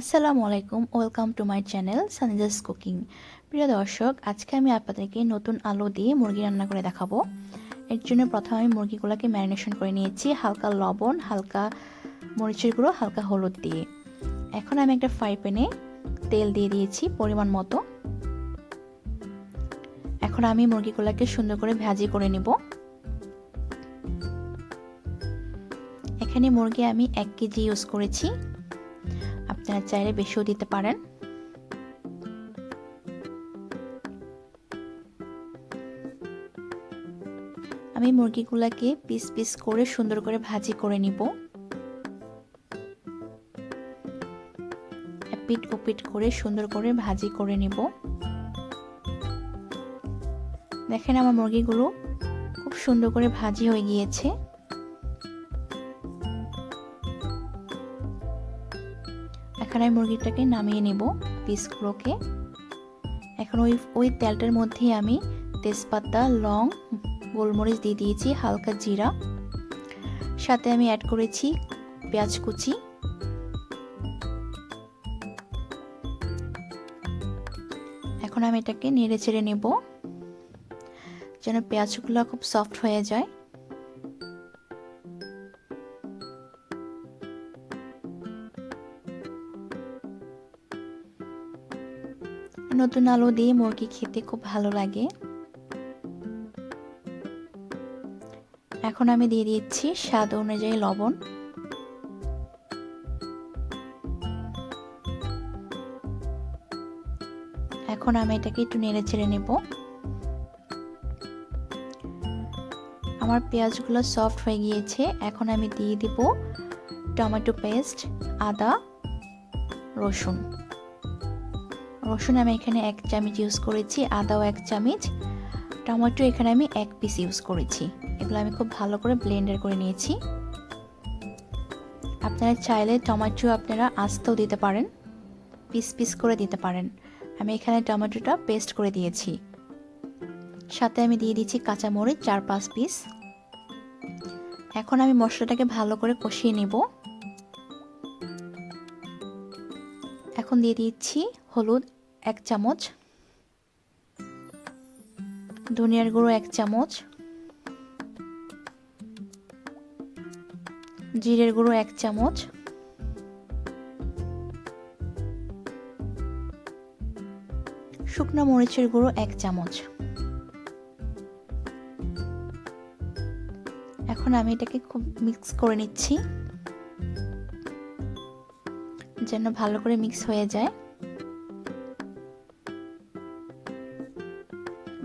আসসালামু আলাইকুম, welcome to my channel Sanija's cooking. প্রিয় দর্শক, আজকে আমি আপনাদেরকে নতুন আলু দিয়ে মুরগি রান্না করে দেখাবো। এর জন্য প্রথমে আমি মুরগিগুলোকে ম্যারিনেশন করে নিয়েছি, হালকা লবণ, হালকা মরিচের গুঁড়ো, হালকা হলুদ দিয়ে। এখন আমি একটা ফ্রাই প্যানে তেল দিয়ে দিয়েছি পরিমাণ মতো। এখন আমি মুরগিগুলোকে সুন্দর করে ভাজি করে নেব। এখানে মুরগি আমি এক কেজি ইউজ করেছি। আপনারা চাইলে বেশিও দিতে পারেন। আমি মুরগিগুলোকে পিস পিস করে সুন্দর করে ভাজি করে নিব। পিট ওপিট করে সুন্দর করে ভাজি করে নিব। দেখেন আমার মুরগিগুলো খুব সুন্দর করে ভাজি হয়ে গিয়েছে। আমি মুরগিটাকে নামিয়ে নেব পিসগুলোকে। এখন ওই ওই তেলটার মধ্যেই আমি তেজপাতা, লং, গোলমরিচ দিয়ে দিয়েছি, হালকা জিরা। সাথে আমি অ্যাড করেছি পেঁয়াজ কুচি। এখন আমি এটাকে নেড়ে চেড়ে নেব। যেন পেঁয়াজগুলো খুব সফট হয়ে যায়। নতুন আলু দিয়ে মুরগি খেতে খুব ভালো লাগে। এখন আমি দিয়ে দিচ্ছি স্বাদ অনুযায়ী লবণ। এখন আমি এটাকে একটু নেড়ে ছেড়ে নেব। আমার পেঁয়াজগুলো সফট হয়ে গিয়েছে, এখন আমি দিয়ে দিব টমেটো পেস্ট, আদা, রসুন। রসুন আমি এখানে এক চামচ ইউজ করেছি, আদাও এক চামচ, টমেটো এখানে আমি এক পিস ইউজ করেছি। এগুলো আমি খুব ভালো করে ব্লেন্ডার করে নিয়েছি। আপনারা চাইলে টমেটো আপনারা আস্তেও দিতে পারেন পিস পিস করে দিতে পারেন। আমি এখানে টমেটোটা পেস্ট করে দিয়েছি। সাথে আমি দিয়ে দিচ্ছি কাঁচামরিচ, চার পাঁচ পিস এখন আমি মশলাটাকে ভালো করে কষিয়ে নেব। এখন দিয়ে দিচ্ছি হলুদ এক চামচ, ধনিয়ার গুঁড়ো এক চামচ, জিরের গুঁড়ো এক চামচ, শুকনো মরিচের গুঁড়ো এক চামচ। এখন আমি এটাকে খুব মিক্স করে নিচ্ছি। যেন ভালো করে মিক্স হয়ে যায়।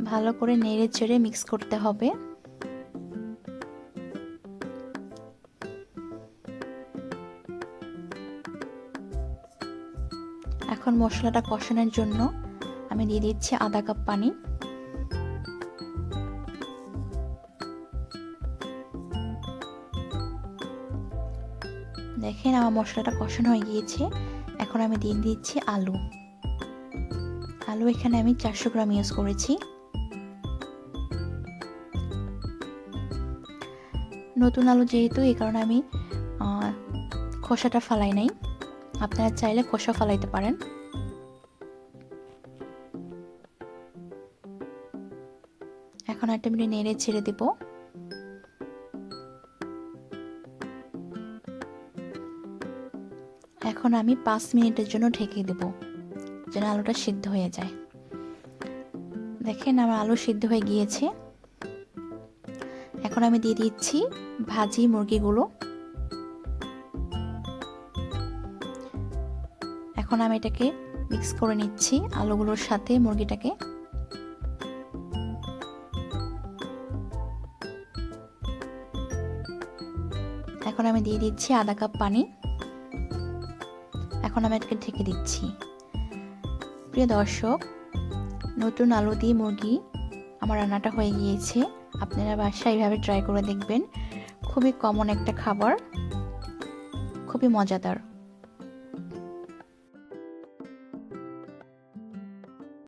ভালো করে নেড়ে চেড়ে মিক্স করতে হবে। এখন মশলাটা কষানোর জন্য আমি দিয়ে দিচ্ছি আধা কাপ পানি। দেখেন আমার মশলাটা কষানো হয়ে গিয়েছে। এখন আমি দিয়ে দিচ্ছি আলু। আলু এখানে আমি চারশো গ্রাম ইউজ করেছি। নতুন আলু যেহেতু, এই কারণে আমি খোসাটা ফালাই নাই। আপনারা চাইলে খোসা ফালাইতে পারেন। এখন একটা মিনিট নেড়ে ছেড়ে দেব। এখন আমি পাঁচ মিনিটের জন্য ঢেকে দেব, যেন আলুটা সিদ্ধ হয়ে যায়। দেখেন আমার আলু সিদ্ধ হয়ে গিয়েছে। এখন আমি দিয়ে দিচ্ছি ভাজি মুরগিগুলো। এখন আমি এটাকে মিক্স করে নিচ্ছি আলুগুলোর সাথে মুরগিটাকে। এখন আমি দিয়ে দিচ্ছি আধা কাপ পানি। এখন আমি এটাকে ঢেকে দিচ্ছি। প্রিয় দর্শক, নতুন আলু দিয়ে মুরগি, আমার রান্নাটা হয়ে গিয়েছে। আপনারা বাসায় এইভাবে ট্রাই করে দেখবেন। খুবই কমন একটা খাবার, খুবই মজাদার।